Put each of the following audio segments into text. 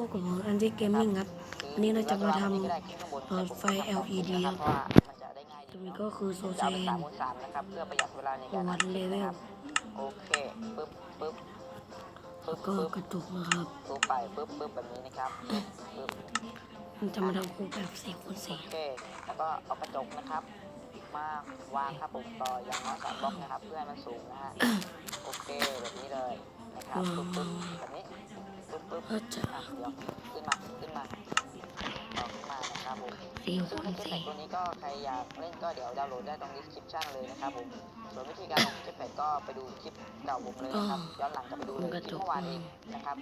พวกกับผมอันที่เกมมิ่งครับวันนี้เราจะมาทำหลอดไฟ LED ครับตรงนี้ก็คือโซเซนหยัดเวลาในการวัดเลเวลโอเคปึ๊บปึ๊บแล้ปึ๊วบก็กระตุกนะครับปึ๊บไปปึ๊บปึ๊บแบบนี้นะครับปึ๊บมันจะมาทำคู่แบบสี่คูณสี่โอเคแล้วก็เอากระจกนะครับมาวางครับผมต่ออย่างน้อยสามบล็อกนะครับ เพื่อให้มันสูงนะฮะโอเคแบบนี้เลยนะครับปึ๊บปึ๊บแบบนี้ ปึ๊บปึ๊บก็จะอะเดี๋ยวขึ้นมาขึ้นมาต่อขึ้นมานะครับผมสี่ซึ่งคูในณเกมแพสี่ดตัวนี้ก็ใครอยากเล่นก็เดี๋ยวดาวน์โหลดได้ตรง description เลยนะครับผมส่วนวิธีการลงเกมแพดก็ไปดูคลิปเก่าผมเลยนะครับย้อนหลังกลับไปดูเลยคลิปเมื่อวานเองนะครับ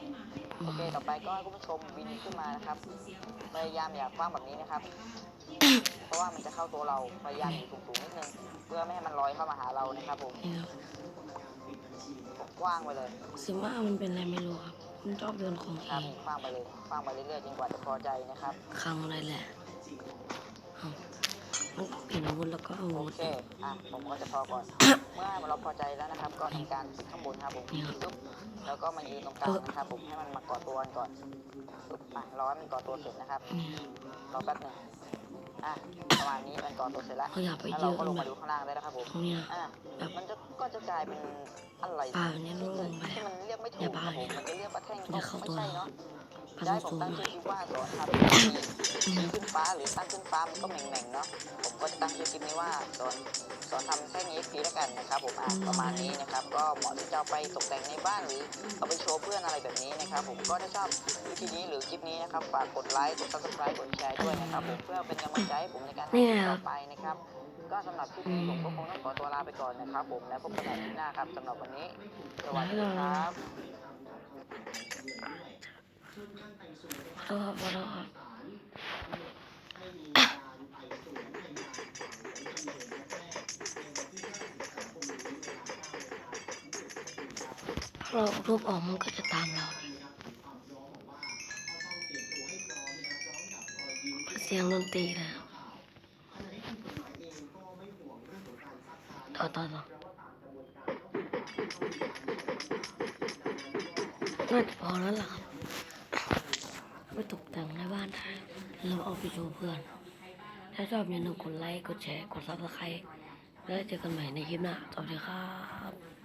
โอเคต่อไปก็ให้คุณผู้ชมวินขึ้นมานะครับพยายามอย่าคว้างแบบนี้นะครับ เพราะว่ามันจะเข้าตัวเราพยายามอยู่สูงๆนิดนึงเพื่อไม่ให้มันลอยเข้ามาหาเรานะครับผมนี่ครับกว้างไปเลยซิว่ามันเป็นอะไรไม่รู้ครับ มันชอบโดนของครัเอบงกว้างไปเลยกว้างไปเรื่อยๆจนกว่าจะพอใจนะครับค้างอะไรแหละเอามันเปลี่ยนอาวุธแล้วก็เอาอาโอวุธ เค อะ ผมก็จะพอก่อน เมื่อเราพอใจแล้วนะครับ ก็ทำการคลิกข้างบนครับผมนี่ครับปึ๊บแล้วก็มายืนตรงกลางนะครับผม ให้มันมาก่อตัวกันก่อนปึ๊บอะรอให้มันก่อตัวเสร็จนะครับนี่รอแป๊บหนึงอะ ประมาณนี้มันก่อตัวเสร็จแล้วเขาอยากไปแล้วเยเราอะก็ลงแบมาบดูข้างล่างได้แล้วครับผม ตรงเนี้ย อะแบบมันจะก็จะกลายเป็นอะไรป่าเนี่ยลงไปที่มันเรียกไม่ถูอย่ากครับผม ตัวใช่เนาะพันจะให้ผมสูงตั้งหน่อยชื่อคลิปว่าสอนทำทีขึ้นฟ้าหรือตั้งขึ้นฟ้ามันก็แหม่งๆเนาะผมก็จะตั้งชื่อคลิปนี้ว่าสอนสอนทำแท่ง EXP แล้วกันนะครับผมอะประมาณนี้นะครับ ก็เหมาะที่จะเอาไปตกแต่งในบ้านหรือเอาไปโชว์เพื่อนอะไรแบบนี้นะครับ ผมก็ถ้าชอบวิธีนี้หรือคลิปนี้นะครับฝากกดไลค์กด subscribe กดแชร์ด้วยนะครับผมเพื่อเป็นกำลังใจให้ผมในการทำคลิปต่อไปนะครับก็สำหรับคลิปนี้ผมก็คงต้องขอตัวลาไปก่อนนะครับ ผมแล้วพบกันใหม่คลิปหน้าครับสำหรับวันนี้สวัสดีครับ ขอ โทษขอโทษครับเรารูปออกมันก็จะตามเราเสียงดนตรีแล้วต่อต่อต่อน่าจะพอแล้วล่ะครับ ไปตกแต่งในบ้านได้เราเอาไปโชว์เพื่อน ถ้าชอบอย่าลืมกดไลค์ กดแชร์ กดซับสไครต์แล้วเจอกันใหม่ในคลิปหน้าสวัสดีครับ